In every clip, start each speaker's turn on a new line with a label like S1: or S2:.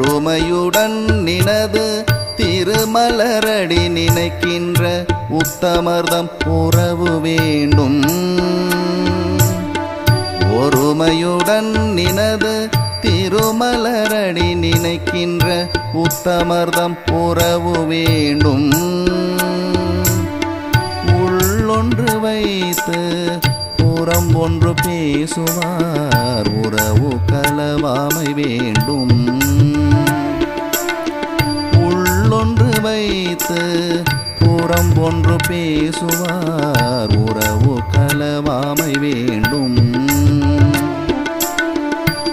S1: ஒருமையுடன் நினது திருமலரடி நினைக்கின்ற உத்தமர்தம் உறவு வேண்டும். ஒருமையுடன் நினது திருமலரடி நினைக்கின்ற உத்தமர்தம் உறவு வேண்டும். உள்ளொன்று வைத்து புறம் ஒன்று பேசுவார். உறவு கலவாமை வேண்டும். பேசுவார். உறவு கலவாமை வேண்டும்.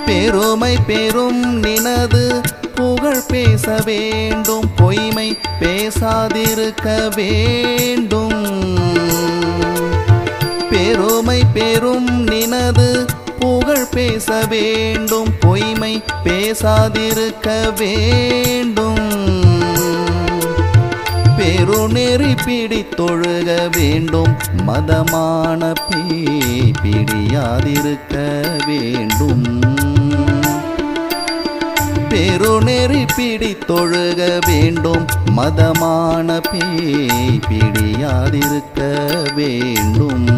S1: பெருமை பெரும் நினது புகழ் பேச வேண்டும். பொய்மை பேசாதிருக்க வேண்டும். பெருமை பெரும் நினது புகழ் பேச வேண்டும். பொய்மை பேசாதிருக்க வேண்டும். பெருநெறி பிடித்தொழுக வேண்டும். மதமான பேய் பிடியாதிருக்க வேண்டும். பெருநெறி பிடித்தொழுக வேண்டும். மதமான பேய் பிடியாதிருக்க வேண்டும்.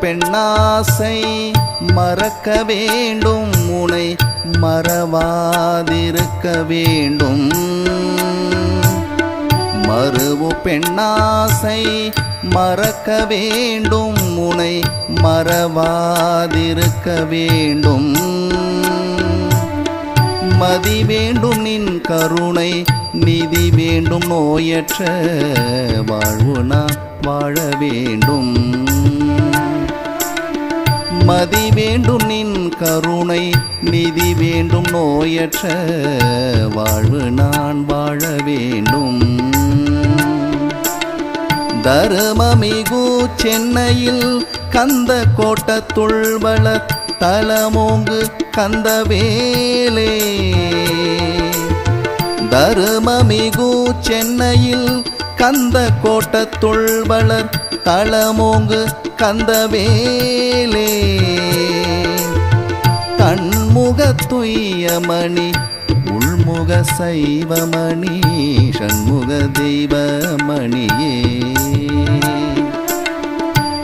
S1: பெண்ணாசை மறக்க வேண்டும் உனை மறவாதிருக்க வேண்டும். மறுவு பெண்ணாசை மறக்க வேண்டும் உனை மறவாதிருக்க வேண்டும். மதி வேண்டும் நின் கருணை நிதி வேண்டும் நோயற்ற வாழ்வு நான் வாழ வேண்டும். மதி வேண்டும் நின் கருணை நிதி வேண்டும் நோயற்ற வாழ்வு நான் வாழ வேண்டும். தருமமிகு சென்னையில் கந்த கோட்டத்துள் வள தலமோங்கு கந்த வேலே. தருமமிகு சென்னையில் கந்த கோட்டத்துள் வளர் தளமோங்கு கந்த வேலே உள்முக சைவமணி ஷண்முக தெய்வமணியே.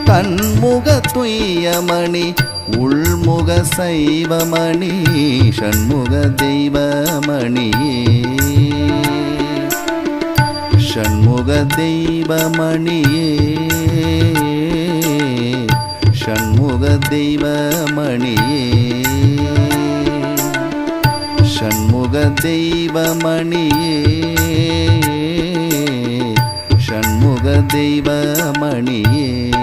S1: கண்முக துய்யமணி உள்முக சைவமணி ஷண்முக தெய்வமணியே. ஷண்முக தெய்வமணியே. ஷண்முக தெய்வமணியே. தெய்வமணியே. ஷண்முக தெய்வமணியே.